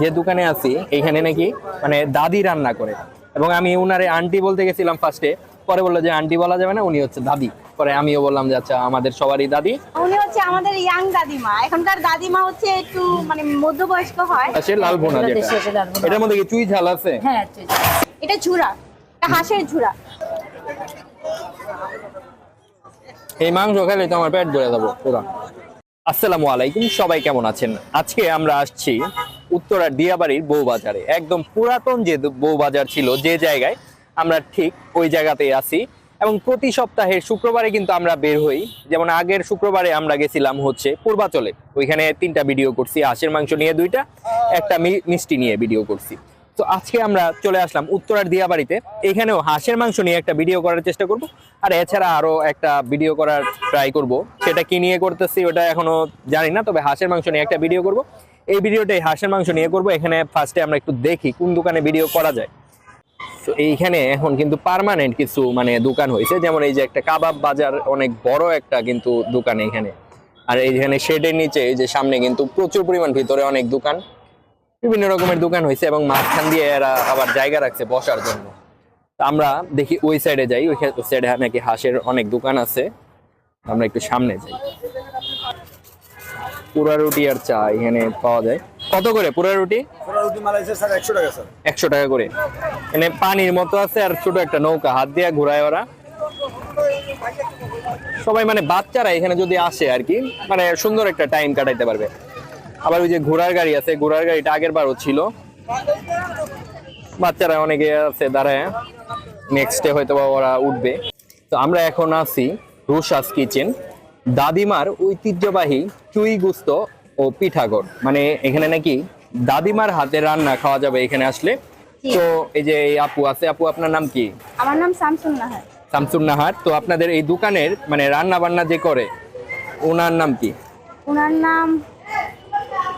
যে দোকানে আছি এখানে নাকি মানে দাদি রান্না করে। এবং আমি উনারে আন্টি বলতে গেছিলাম ফার্স্টে পরে বলল যে আন্টি বলা যাবে না উনি হচ্ছে দাদি। পরে আমিও বললাম যে আচ্ছা আমাদের সবারই দাদি। উনি হচ্ছে আমাদের ইয়াং দাদিমা। এখনকার দাদিমা হচ্ছে একটু মানে মধ্যবয়স্ক হয়। সে লাল এটা যেটা। এটার মধ্যে কি চুই ঝাল আছে? হ্যাঁ আছে। এটা ঝুরা। এটা হাঁসের ঝুরা। এই মাংস খেলে তো আমার পেট ভরে যাব পুরো। আসসালামু আলাইকুম সবাই কেমন আছেন? আজকে আমরা আসছি উত্তরার দিয়াবাড়ির বউবাজারে। একদম পুরাতন যে বউবাজার ছিল যে জায়গায় আমরা ঠিক ওই জায়গাতেই আছি। এবং প্রতি সপ্তাহের শুক্রবারে কিন্তু আমরা বের হই। যেমন আগের শুক্রবারে আমরা গেছিলাম হচ্ছে পূর্বাচলে। ওইখানে তিনটা ভিডিও করছি, হাঁসের মাংস নিয়ে দুইটা, একটা মিষ্টি নিয়ে ভিডিও করছি। তো আজকে আমরা চলে আসলাম উত্তরার দিয়াবাড়িতে। এখানেও হাঁসের মাংস নিয়ে একটা ভিডিও করার চেষ্টা করব। আর এছাড়া আরও একটা ভিডিও করার ট্রাই করব। সেটা কি নিয়ে করতেছি ওটা এখনও জানি না, তবে হাঁসের মাংস নিয়ে একটা ভিডিও করব। এই ভিডিওটাই হাঁসের মাংস নিয়ে করব। এখানে ফার্স্টে আমরা একটু দেখি কোন দোকানে ভিডিও করা যায়। তো এইখানে এখন কিন্তু পার্মানেন্ট কিছু মানে দোকান হয়েছে। যেমন এই যে একটা কাবাব বাজার, অনেক বড় একটা কিন্তু দোকান এখানে। আর এইখানে শেডের নিচে, এই যে সামনে কিন্তু প্রচুর পরিমাণ ভিতরে অনেক দোকান। বিভিন্ন রকমের দোকান হয়েছে এবং মাঝখান দিয়ে এরা আবার জায়গা রাখছে বসার জন্য। আমরা দেখি ওই সাইডে যাই। ওই সাইডে নাকি হাঁসের অনেক দোকান আছে। আমরা একটু সামনে যাই। পুরা রুটি আর চা এখানে পাওয়া যায়। কত করে পুরা রুটি? পুরো রুটি মালাইছে স্যার একশো টাকা স্যার। একশো টাকা করে। এখানে পানির মতো আছে আর ছোট একটা নৌকা হাত দিয়ে ঘুরায় ওরা। সবাই মানে বাচ্চারা এখানে যদি আসে আর কি মানে সুন্দর একটা টাইম কাটাইতে পারবে। আবার ওই যে ঘোড়ার গাড়ি আছে ঘোড়ার গাড়িটা আগের বারও ছিল। বাচ্চারা অনেকে আছে দাঁড়ায়। নেক্সটে হয়তো ওরা উঠবে। তো আমরা এখন আছি রুশাস কিচেন দাদিমার ঐতিহ্যবাহী চুই গুস্ত ও পিঠাগড় মানে এখানে নাকি দাদিমার হাতে রান্না খাওয়া যাবে এখানে আসলে। তো এই যে এই আপু আছে আপু আপনার নাম কি? আমার নাম শামসুন নাহার। শামসুন নাহার। তো আপনাদের এই দোকানের মানে রান্না বান্না যে করে ওনার নাম কি? ওনার নাম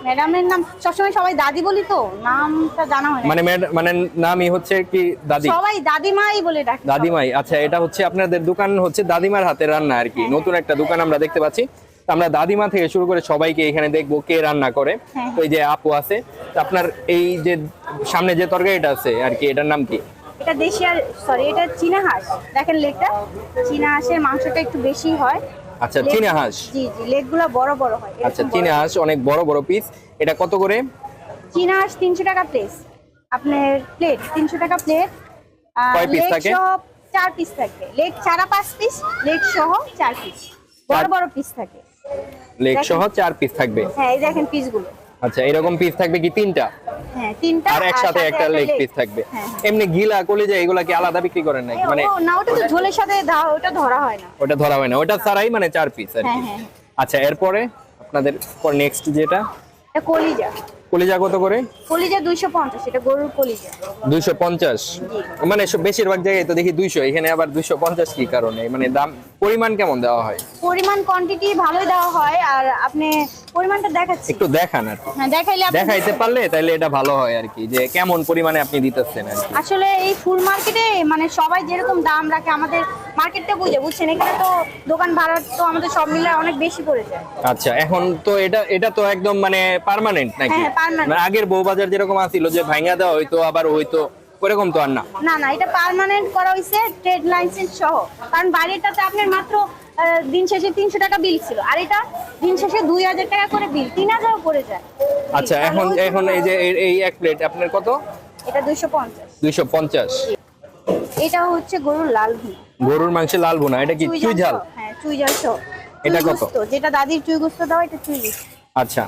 ম্যাডামের নাম সবসময় সবাই দাদি বলি তো নামটা জানা হয় না। মানে মানে নামই হচ্ছে কি দাদি? সবাই দাদিমাই বলে ডাকে দাদিমাই আচ্ছা এটা হচ্ছে আপনাদের দোকান হচ্ছে দাদিমার হাতে রান্না আর কি। নতুন একটা দোকান আমরা দেখতে পাচ্ছি। আমরা দাদিমা থেকে শুরু করে সবাইকে এখানে দেখব কে রান্না করে। হ্যাঁ। তো এই যে আপু আছে আপনার এই যে সামনে যে তরকারিটা আছে আর কি এটার নাম কি? এটা দেশি আর সরি এটা চীনা হাঁস। দেখেন লেগটা চীনা হাঁসের মাংসটা একটু বেশি হয়। আচ্ছা চীনা হাঁস? জি জি লেগগুলো বড় বড় হয় আচ্ছা। চীনা হাঁস অনেক বড় বড় পিস এটা কত করে? চীনা হাঁস তিনশো টাকা প্লেস আপনার প্লেট তিনশো টাকা প্লেট কয় পিস থাকে? চার পিস থাকে। লেগ ছাড়া পাঁচ পিস লেগ সহ চার পিস বড় বড় পিস থাকে। লেগ সহ চার পিস থাকবে। হ্যাঁ এই দেখেন পিসগুলো আচ্ছা এরকম পিস থাকবে কি তিনটা? হ্যাঁ তিনটা আর একসাথে একটা লেগ পিস থাকবে। হ্যাঁ, হ্যাঁ। এমনি গিলা কলিজা এগুলা কি আলাদা বিক্রি করেন নাকি? মানে না ওটা তো ঝোলের সাথে দাও ওটা ধরা হয় না। ওটা ধরা হয় না ওটা ছাড়াই মানে চার পিস আর কি। আচ্ছা এরপরে আপনাদের পর নেক্সট যেটা? এটা কলিজা। কলিজা কত করে? কলিজা এটা গরুর কলিজা। মানে সব- বেশিরভাগ জায়গায় তো দেখি দুইশো এখানে আবার দুইশো পঞ্চাশ কি কারণে? মানে দাম পরিমাণ কেমন দেওয়া হয়? পরিমাণ কোয়ান্টিটি ভালোই দেওয়া হয় আর আপনি পরিমাণটা দেখাচ্ছি। একটু দেখান আর হ্যাঁ দেখাইলে দেখাইতে পারলে তাহলে এটা ভালো হয় আর কি যে কেমন পরিমাণে আপনি দিতেছেন আর কি। আসলে এই ফুল মার্কেটে মানে সবাই যেরকম দাম রাখে আমাদের মার্কেটটা বুঝে বুঝছেন? এখানে তো দোকান ভাড়া তো আমাদের সব মিলে অনেক বেশি পড়ে যায়। আচ্ছা এখন তো এটা এটা তো একদম মানে পার্মানেন্ট নাকি? হ্যাঁ, permanent। মানে আগের বউবাজার যেরকম আছিল যে ভাঙা দেওয়া হইতো আবার হইতো ওরকম তো আর না। না না এটা পার্মানেন্ট করা হয়েছে ট্রেড লাইসেন্স সহ। কারণ বাড়িটাতে আপনার মাত্র দিন শেষে তিনশো টাকা বিল ছিল। আর এটা দিন শেষে দুই হাজার টাকা করে বিল তিন হাজারও পড়ে যায়। আচ্ছা এখন এখন এই যে এই- এক প্লেট আপনার কত? এটা দুইশো পঞ্চাশ। দুইশো পঞ্চাশ। এটা হচ্ছে গরুর লাল ভুনা। গরুর মাংসের লাল বোনা এটা কি চুই ঝাল হ্যাঁ চুই ঝাল সহ এটা কত? যেটা দাদির চুই গুস্ত দাও এটা চুই আচ্ছা।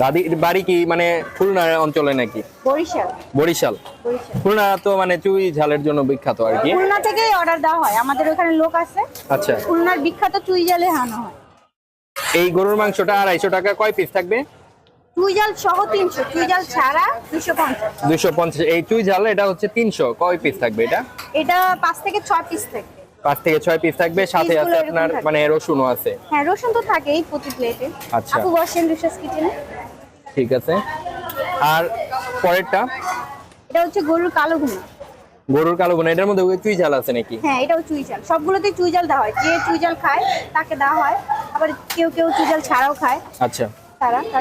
দাদির বাড়ি কি মানে খুলনা অঞ্চলে নাকি? বরিশাল। খুলনা তো মানে চুই ঝালের জন্য বিখ্যাত আর কি। খুলনা থেকেই অর্ডার দেওয়া হয়। আমাদের ওখানে লোক আছে। আচ্ছা। খুলনার বিখ্যাত চুই জালে হানো হয়। এই গরুর মাংসটা আড়াইশো টাকা কয় পিস থাকবে? চুই জাল সহ তিনশো চুই জাল ছাড়া দুশো পঞ্চাশ। দুইশো পঞ্চাশ। এই চুই ঝাল এটা হচ্ছে তিনশো কয় পিস থাকবে এটা? এটা পাঁচ থেকে ছয় পিস থাকবে। পাঁচ থেকে ছয় পিস থাকবে সাথে আছে আপনার। মানে রসুনও আছে। হ্যাঁ রসুন তো থাকেই প্রতি প্লেটে আচ্ছা। আপু বসেন রিসার্চ কিচেনে। ঠিক আছে। আর পরেরটা? এটা হচ্ছে গরুর কালো ভুনা গরুর কালো বোনা এটার মধ্যে চুই ঝাল আছে নাকি? হ্যাঁ এটাও চুই জাল সবগুলোতেই চুই জাল দেওয়া হয়। যে চুই জাল খায় তাকে দেওয়া হয়। আবার কেউ কেউ চুই জাল ছাড়াও খায়। আচ্ছা।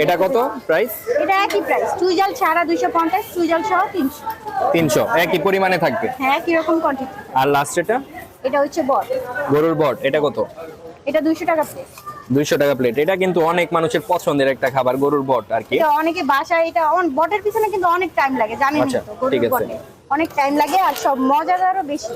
এটা কত প্রাইস এটা একই প্রাইস চুই জাল ছাড়া দুইশো পঞ্চাশ চুই জাল সহ তিনশো। তিনশো। একই পরিমাণে থাকবে। হ্যাঁ কীরকম কোয়ান্টিটি আর লাস্ট এটা? এটা হচ্ছে বট। গরুর বট এটা কত? এটা দুইশো টাকা প্লেট দুইশো টাকা প্লেট এটা কিন্তু অনেক মানুষের পছন্দের একটা খাবার গরুর বট আর কি। এটা অনেকে বাসায় এটা অন- বটের পিছনে কিন্তু অনেক টাইম লাগে জানেন আচ্ছা, তো গরুর ঠিক আছে। বটে। অনেক টাইম লাগে আর সব মজাদারও বেশি।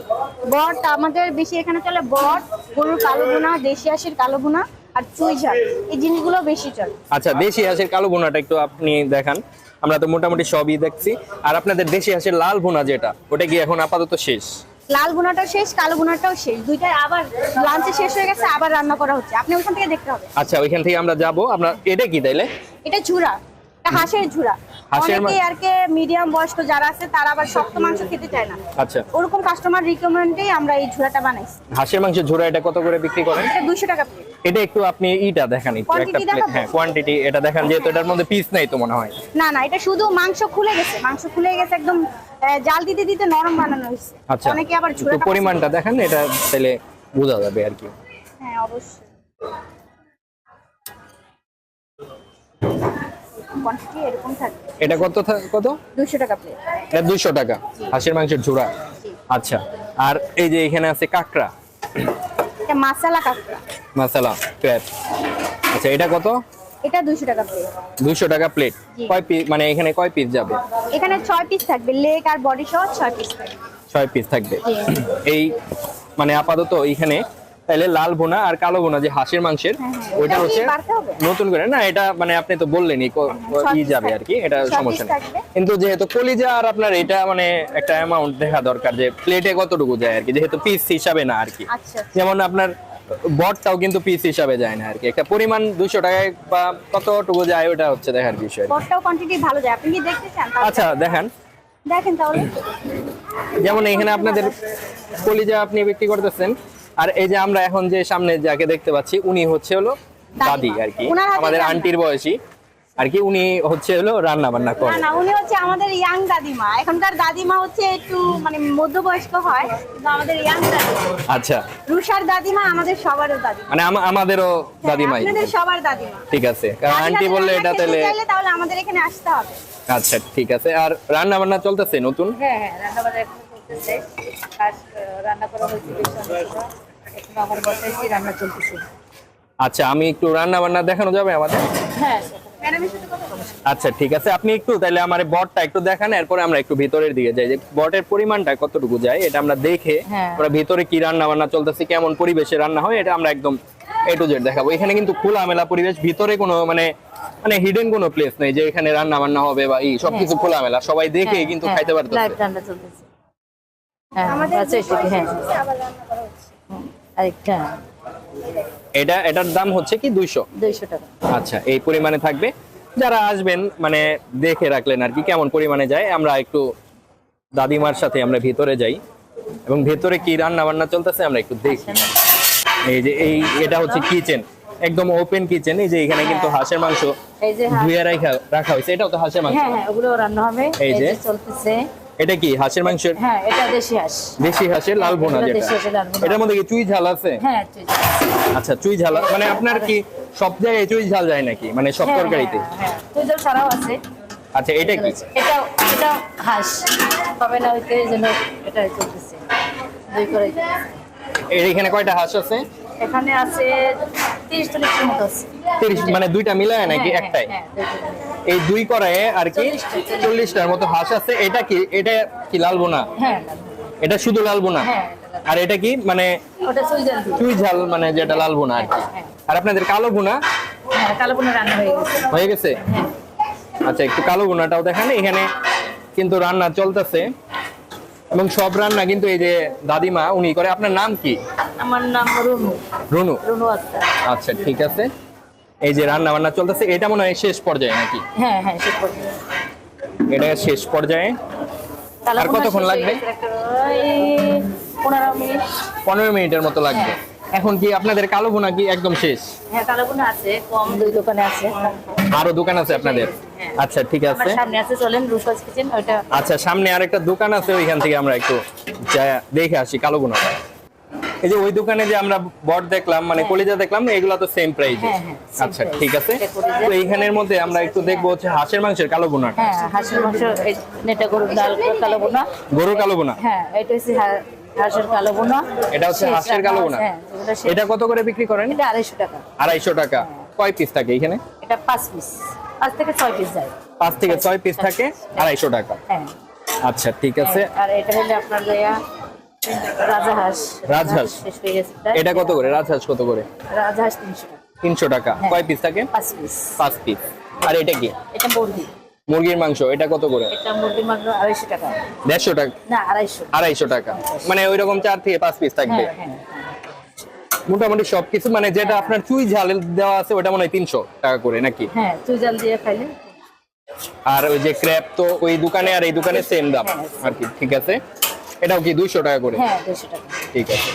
বট আমাদের বেশি এখানে চলে বট গরুর কালো বোনা দেশি হাঁসের কালো বোনা আর চুই ঝাল এই জিনিসগুলো বেশি চলে। আচ্ছা দেশি হাঁসের কালো ভুনাটা একটু আপনি দেখান। আমরা তো মোটামুটি সবই দেখছি। আর আপনাদের দেশি হাঁসের লাল ভুনা যেটা ওটা কি এখন আপাতত শেষ? লাল বোনাটাও শেষ কালো গুনাটাও শেষ। দুইটাই আবার লাঞ্চে শেষ হয়ে গেছে আবার রান্না করা হচ্ছে। আপনি ওইখান থেকে দেখতে হবে। আচ্ছা ওইখান থেকে আমরা যাব। আমরা এটা কি তাইলে? এটা এটা হাঁসের ঝুরা মা- আর কি মিডিয়াম বয়স্ক যারা আছে তারা আবার শক্ত মাংস খেতে চায় না। আচ্ছা। ওরকম কাস্টমার রিকমেন্ডেই আমরা এই ঝুরাটা বানাইছি। হাঁসের মাংসের ঝোড়া এটা কত করে বিক্রি করেন? এটা দুইশো টাকা প্লেট এটা একটু আপনি ইটা দেখান একটু একটা প্লেট হ্যাঁ কোয়ান্টিটি এটা দেখান যেহেতু এটার মধ্যে পিস নাই তো মনে হয়। না না এটা শুধু মাংস খুলে গেছে। মাংস খুলে গেছে একদম জাল দিতে দিতে নরম বানানো হয়েছে। আচ্ছা অনেকে আবার পরিমাণটা দেখান এটা তাহলে বোঝা যাবে আর কি। হ্যাঁ অবশ্যই। কোয়ান্টিটি এরকম থাকবে। এটা কত কত? দুশো টাকা প্লেট এটা দুইশো টাকা। হাঁসের মাংসের ঝোড়া। আচ্ছা। আর এই যে এখানে আছে কাঁকড়া? এটা মাসালা কাঁকড়া। পেঁয়াজ আচ্ছা এটা কত? এটা টাকা প্লেট টাকা প্লেট কয় পিস মানে এখানে কয় পিস যাবে? এখানে ছয় পিস থাকবে। লেগ আর বডি সহ পিস থাকবে। পিস থাকবে। এই মানে আপাতত এখানে তাহলে লাল বোনা আর কালো বোনা যে হাঁসের মাংসের হ্যাঁ, হ্যাঁ। ওইটা হচ্ছে নতুন করে। না এটা মানে আপনি তো বললেনই ক- ই যাবে আর কি এটা সমস্যা নেই। কিন্তু যেহেতু কলিজা আর আপনার এটা মানে একটা অ্যামাউন্ট দেখা দরকার যে প্লেটে কতটুকু যায় আর কি যেহেতু পিস হিসাবে না আর কি। আচ্ছা যেমন আপনার বটটাও কিন্তু পিস হিসাবে যায় না আর কি। একটা পরিমাণ দুশো টাকায় বা কতটুকু যায় ওটা হচ্ছে দেখার বিষয়। বটটাও কোয়ান্টিটি ভালো যায়। আপনি কি দেখতে চান? আচ্ছা দেখান। দেখেন তাহলে। যেমন এখানে আপনাদের কলিজা আপনি বিক্রি করতেছেন আর এই যে আমরা এখন যে সামনে যাকে দেখতে পাচ্ছি উনি হচ্ছে হলো দাদিমা। দাদি আর কি। আমাদের আন্টির বয়সী। আর কি উনি হচ্ছে হলো রান্না বান্না না করে না উনি হচ্ছে আমাদের ইয়াং দাদিমা এখনকার দাদিমা হচ্ছে একটু মানে মধ্যবয়স্ক হয় কিন্তু আমাদের ইয়াং দাদিমা আচ্ছা। রুষার দাদিমা আমাদের সবারও দাদিমা মানে আমাদেরও হ্যাঁ, দাদিমাই আপনাদের সবার দাদিমা ঠিক আছে। কারণ আন্টি বললে এটা তাহলে তাহলে আমাদের এখানে আসতে হবে। আচ্ছা ঠিক আছে। আর রান্না বান্না চলতেছে নতুন? হ্যাঁ হ্যাঁ রান্না বান্না চলতেছে কাজ রান্না করা হয়েছে এখন আমার বসাইছি রান্না চলতেছে। আচ্ছা আমি একটু রান্না বান্না দেখানো যাবে আমাদের? হ্যাঁ আচ্ছা ঠিক আছে। আপনি একটু তাহলে আমার বটটা একটু দেখান এরপরে আমরা একটু ভিতরের দিকে যাই। যে বটের পরিমাণটা কতটুকু যায় এটা আমরা দেখে হ্যাঁ। আমরা ভিতরে কি রান্না বান্না চলতেছে কেমন পরিবেশে রান্না হয় এটা আমরা একদম এ টু জেড দেখাবো। এখানে কিন্তু খোলামেলা পরিবেশ ভিতরে কোনো মানে মানে হিডেন কোনো প্লেস নেই যে এখানে রান্না বান্না হবে বা এই সবকিছু খোলামেলা। সবাই দেখে কিন্তু খাইতে চলতেছে। হ্যাঁ আমাদের হ্যাঁ। আবার রান্না করা হচ্ছে। হুম, আরেকটা। এটা এটার দাম হচ্ছে কি দুইশো? দুইশো টাকা। আচ্ছা এই পরিমাণে থাকবে। যারা আসবেন মানে দেখে রাখলেন আর কি কেমন পরিমাণে যায় আমরা একটু দাদিমার সাথে আমরা ভিতরে যাই। এবং ভেতরে কি রান্না বান্না চলতেছে আমরা একটু দেখি। এই যে এই এটা হচ্ছে কিচেন একদম ওপেন কিচেন এই যে এখানে কিন্তু হাঁসের মাংস এই যে হ্যাঁ ধুয়ে রাখা রাখা হয়েছে। এটাও তো হাঁসের মাংস। হ্যাঁ হ্যাঁ ওগুলো রান্না হবে। এই। যে চলতেছে। এটা কি হাঁসের মাংসের? হ্যাঁ এটা দেশি হাঁস। দেশি হাঁসের লাল বোনা যেটা। দেশি হাঁসের লাল ভুনা। এটার মধ্যে কি চুই ঝাল আছে? হ্যাঁ আছে। আচ্ছা চুই ঝাল মানে আপনার কি সব জায়গায় চুই ঝাল যায় নাকি? মানে সব হ্যাঁ, তরকারিতে? হ্যাঁ, হ্যাঁ। তুই ছাড়াও আছে। আচ্ছা এটা কি? এটা এটা হাঁস। পাবে না হইতে জন্য এটা চলতেছে। দুই করে এর এখানে কয়টা হাঁস আছে? এখানে আছে মতো আছে। মানে দুইটা মিলায় নাকি হ্যাঁ, একটাই? হ্যাঁ, হ্যাঁ। এই দুই করায় আর কি চল্লিশটা, চল্লিশটার মতো হাঁস আছে। এটা কি? এটা কি লাল বোনা? হ্যাঁ এটা শুধু লাল বোনা? হ্যাঁ, আর এটা কি? মানে ওটা চুই ঝাল মানে যেটা লাল বোনা আর কি। হ্যাঁ। আর আপনাদের কালো বোনা? হ্যাঁ কালো বোনা রান্না হয়ে গেছে। হয়ে গেছে? হ্যাঁ। আচ্ছা একটু কালো বোনাটাও দেখেন। এখানে কিন্তু রান্না চলতেছে। এবং সব রান্না কিন্তু এই যে দাদিমা উনি করে। আপনার নাম কি? আমার নাম রুনু। রুনু? রুনু আক্তার। আচ্ছা ঠিক আছে। এই যে রান্না বান্না চলতেছে এটা মনে হয় শেষ পর্যায়ে নাকি? হ্যাঁ হ্যাঁ সে করবে এটা শেষ পর্যায়ে। আর কতক্ষণ লাগবে? একটা পনেরো মিনিট। পনেরো মিনিটের মতো লাগবে। এখন কি আপনাদের কালো বোনা কি একদম শেষ? হ্যাঁ কালো বোনা আছে কম দুই দোকানে আছে। আরও দোকান আছে আপনাদের? হ্যাঁ। আচ্ছা ঠিক আছে। সামনে আছে চলেন রুশাস কিচেন ওইটা আচ্ছা সামনে আরেকটা দোকান আছে ওইখান থেকে আমরা একটু দেখে আসি কালো বোনা এই যে ওই দোকানে যে আমরা বট দেখলাম মানে কলিজা দেখলাম এগুলো তো সেম প্রাইস হ্যাঁ, হ্যাঁ, আচ্ছা ঠিক আছে। তো এইখানের মধ্যে আমরা একটু দেখব হচ্ছে হাঁসের মাংসের কালো বোনাটা হ্যাঁ হাঁসের মাংস এই নেটা গরুর ডাল কালো বোনা গরুর কালো বোনা হ্যাঁ এটা হচ্ছে হাঁসের কালো বোনা এটা হচ্ছে হাঁসের কালো বোনা হ্যাঁ এগুলো শেষ। এটা কত করে বিক্রি করেন? এটা টাকা। কয় পিস থাকে এখানে এটা পিস থেকে পিস যায়। থেকে ছয় পিস থাকে আড়াইশো টাকা। হ্যাঁ। আচ্ছা ঠিক আছে। আর এটা হলে আপনার দেয়া রাজাহাঁস। এটা কত করে? রাজহাঁস কত করে? রাজহাঁস তিনশো টাকা। তিনশো টাকা। হ্যাঁ। কয় পিস থাকে? পাঁচ পিস পাঁচ পিস আর এটা কি? এটা মুরগি। মুরগির মাংস। এটা কত করে? এটা মুরগির মাংস আড়াইশো টাকা। টাকা? না মানে ওই রকম চার থেকে পাঁচ পিস থাকবে? হ্যাঁ হ্যাঁ মোটামুটি সবকিছু মানে যেটা আপনার চুই ঝাল দেওয়া আছে ওটা মনে হয় তিনশো টাকা করে নাকি? হ্যাঁ দিয়ে খাইলে। আর ওই যে ক্র্যাপ তো ওই দোকানে আর এই দোকানে সেম দাম। আর কি ঠিক আছে? এটাও কি দুইশো টাকা করে? হ্যাঁ টাকা। ঠিক আছে।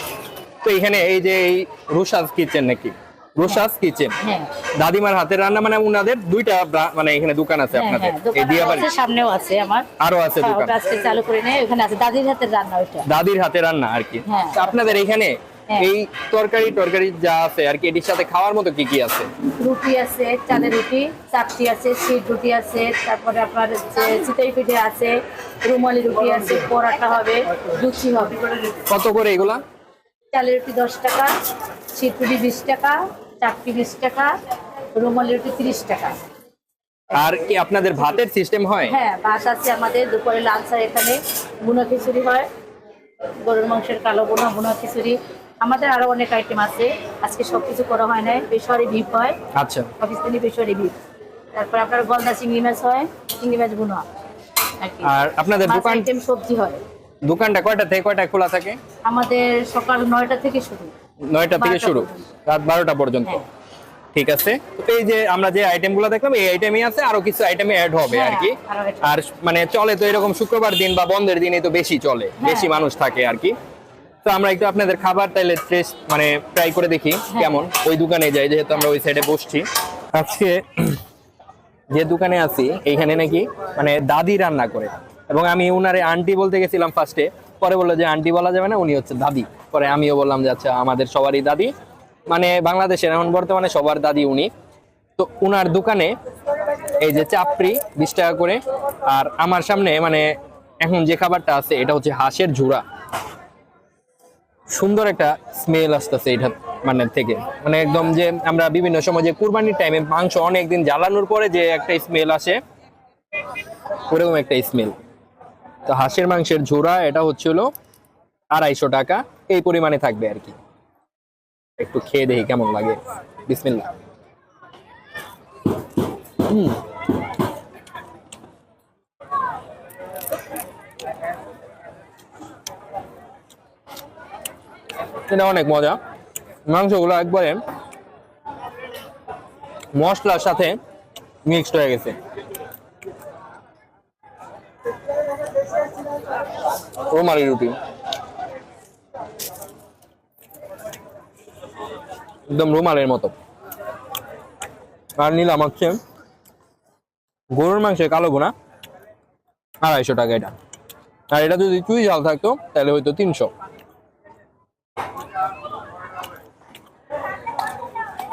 তো এখানে এই যে এই রুশাস কিচেন নাকি? রুশাস কিচেন। হ্যাঁ দাদিমার হাতের রান্না মানে উনাদের দুইটা মানে এখানে দোকান আছে হ্যাঁ আপনাদের হ্যাঁ এই দিয়াবাড়ি। সামনেও আছে আমার। আরও আছে হ্যাঁ, দোকান। আজকে চালু করে নেই ওখানে আছে দাদির হাতের রান্না দাদির হাতে রান্না আর কি। হ্যাঁ। আপনাদের এখানে হ্যাঁ। এই তরকারি টরকারি যা আছে আর কি এটির সাথে খাওয়ার মতো কি কি আছে? রুটি আছে চালের রুটি চাপটি আছে শীত রুটি আছে তারপরে আপনার চিতই পিঠে আছে রুমালি রুটি আছে পরাটা হবে লুচি হবে। কত করে এগুলা? চালের রুটি দশ টাকা শীত রুটি বিশ টাকা চাপটি বিশ টাকা রুমালি রুটি তিরিশ টাকা। আর কি আপনাদের ভাতের সিস্টেম হয়? হ্যাঁ ভাত আছে আমাদের দুপুরে লাঞ্চ হয় এখানে বুনো খিচুড়ি হয় গরুর মাংসের কালো বোনা বুনো খিচুড়ি আমাদের আরও অনেক আইটেম আছে। আজকে সবকিছু করা হয় না পেশোয়ারি ভিপ হয়। আচ্ছা। পাকিস্তানি পেশোয়ারি ভিপ তারপর আপনার গলদা চিংড়ি মাছ হয় চিংড়ি মাছ বুনো আর আপনাদের দোকান আইটেম সবজি হয়। দোকানটা কয়টা থেকে কয়টা খোলা থাকে? আমাদের সকাল নয়টা থেকে শুরু। নয়টা থেকে শুরু। রাত বারোটা পর্যন্ত। হ্যাঁ। ঠিক আছে। তো এই যে আমরা যে আইটেমগুলো দেখলাম এই আইটেমই আছে। আরও কিছু আইটেমে অ্যাড হবে হ্যাঁ, আর কি। আর মানে চলে তো এরকম শুক্রবার দিন বা বন্ধের দিনে তো বেশি চলে। হ্যাঁ। বেশি মানুষ থাকে আর কি। তো আমরা একটু আপনাদের খাবার তাইলে টেস্ট মানে ট্রাই করে দেখি হ্যাঁ। কেমন। ওই দোকানে যাই যেহেতু আমরা ওই সাইডে বসছি। আজকে যে দোকানে আছি এইখানে নাকি মানে দাদি রান্না করে। এবং আমি উনারে আন্টি বলতে গেছিলাম ফার্স্টে পরে বলল যে আন্টি বলা যাবে না উনি হচ্ছে দাদি। পরে আমিও বললাম যে আচ্ছা আমাদের সবারই দাদি। মানে বাংলাদেশের এখন বর্তমানে সবার দাদি উনি। তো উনার দোকানে এই যে চাপড়ি বিশ টাকা করে আর আমার সামনে মানে এখন যে খাবারটা আছে এটা হচ্ছে হাঁসের ঝুড়া। সুন্দর একটা স্মেল আসতেছে এটা মানে থেকে। মানে একদম যে আমরা বিভিন্ন সময় যে কুরবানির টাইমে মাংস অনেকদিন জ্বালানোর পরে যে একটা স্মেল আসে, ওরকম একটা স্মেল তো হাঁসের মাংসের ঝোড়া, এটা হচ্ছিল আড়াইশো টাকা, এই পরিমাণে থাকবে আর কি। একটু খেয়ে দেখি কেমন লাগে। বিসমিল্লা হুম। এটা অনেক মজা। মাংসগুলো একবারে মশলার সাথে মিক্সড হয়ে গেছে। রুমালি রুটি। একদম রুমালের মতো। আর নিলাম হচ্ছে গরুর মাংসের কালো বোনা আড়াইশো টাকা এটা। আর এটা যদি চুই ঝাল থাকতো, তাহলে হয়তো তিনশো।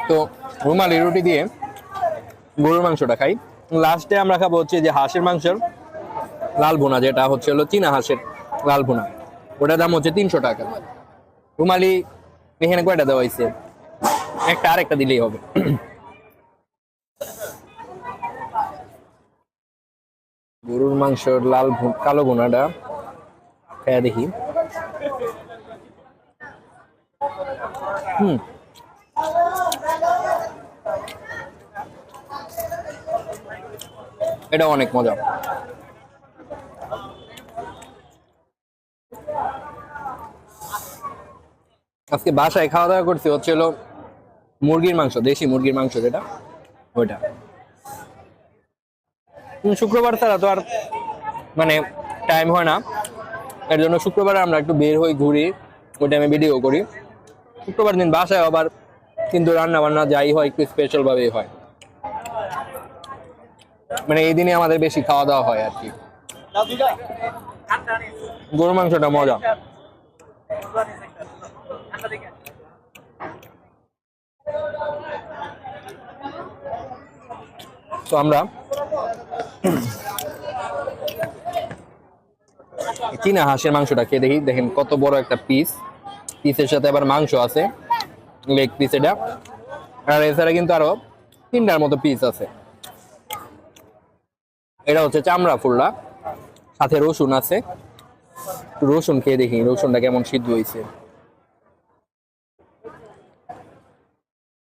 তো রুমালি রুটি দিয়ে গরুর মাংসটা খাই। লাস্টে আমরা খাব হচ্ছে যে হাঁসের মাংসের লাল ভুনা, যেটা হচ্ছে হলো চীনা হাঁসের লাল ভুনা। ওটার দাম হচ্ছে তিনশো টাকা। রুমালি এখানে কয়টা দেওয়া হয়েছে? একটা আর একটা দিলেই হবে। গরুর মাংসের লাল কালো ভুনাটা খেয়ে দেখি। হুম। এটা অনেক মজা। আজকে বাসায় খাওয়া দাওয়া করছি, হচ্ছে হলো মুরগির মাংস, দেশি মুরগির মাংস যেটা, ওইটা। শুক্রবার ছাড়া তো আর মানে টাইম হয় না। এর জন্য শুক্রবারে আমরা একটু বের হই, ঘুরি, ওই টাইমে ভিডিও করি। শুক্রবার দিন বাসায় আবার কিন্তু রান্না বান্না যাই হয়, একটু স্পেশাল ভাবেই হয়। মানে এই দিনে আমাদের বেশি খাওয়া দাওয়া হয় আর কি। গরু মাংসটা মজা। তো আমরা চীনা হাঁসের মাংসটা খেয়ে দেখি। দেখেন কত বড় একটা পিস পিসের সাথে আবার মাংস আছে লেগ পিস এটা। আর এছাড়া কিন্তু আরও তিনটার মতো পিস আছে। এটা হচ্ছে চামড়া ফুলটা। সাথে রসুন আছে। রসুন খেয়ে দেখি, রসুনটা কেমন সিদ্ধ হয়েছে।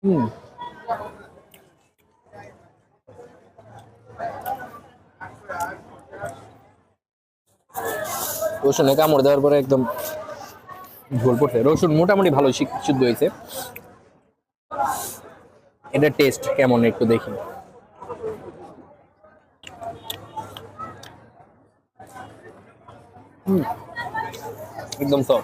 হুম। রসুনে কামড় দেওয়ার পরে একদম ঝোল পড়ছে। রসুন মোটামুটি ভালো সিদ্ধ হয়েছে। এটা টেস্ট কেমন একটু দেখি। একদম সব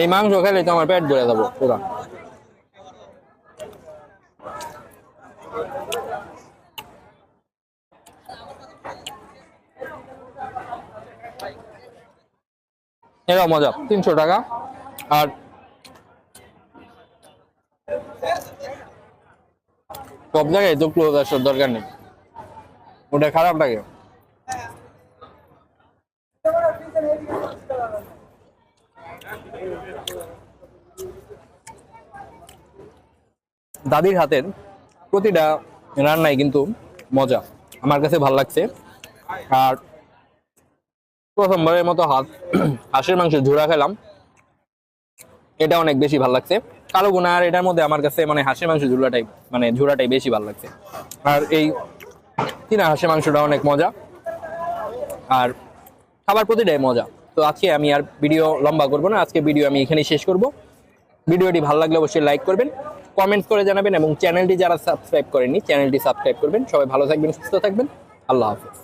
এই মাংস খেলে তো আমার পেট ভরে যাব, পুরা। এটাও মজা, তিনশো টাকা। আর সব জায়গায় ক্লোজ আসার দরকার নেই। ওটা খারাপ লাগে। দাদির হাতের প্রতিটা রান্নাই কিন্তু মজা। আমার কাছে ভালো লাগছে। আর প্রথমবারের মতো হাত, হাঁসের মাংস ঝোড়া খেলাম। এটা অনেক বেশি ভালো লাগছে। কালো গুনা আর এটার মধ্যে আমার কাছে মানে হাঁসের মাংস ঝোলাটাই মানে ঝোড়াটাই বেশি ভালো লাগছে। আর এই চীনা হাঁসের মাংসটা অনেক মজা। আর খাবার প্রতিটাই মজা। তো আজকে আমি আর ভিডিও লম্বা করব না, আজকে ভিডিও আমি এখানেই শেষ করব। ভিডিওটি ভালো লাগলে অবশ্যই লাইক করবেন কমেন্ট করে জানাবেন, এবং চ্যানেলটি যারা সাবস্ক্রাইব করেননি, চ্যানেলটি সাবস্ক্রাইব করবেন। সবাই ভালো থাকবেন, সুস্থ থাকবেন। আল্লাহ হাফেজ।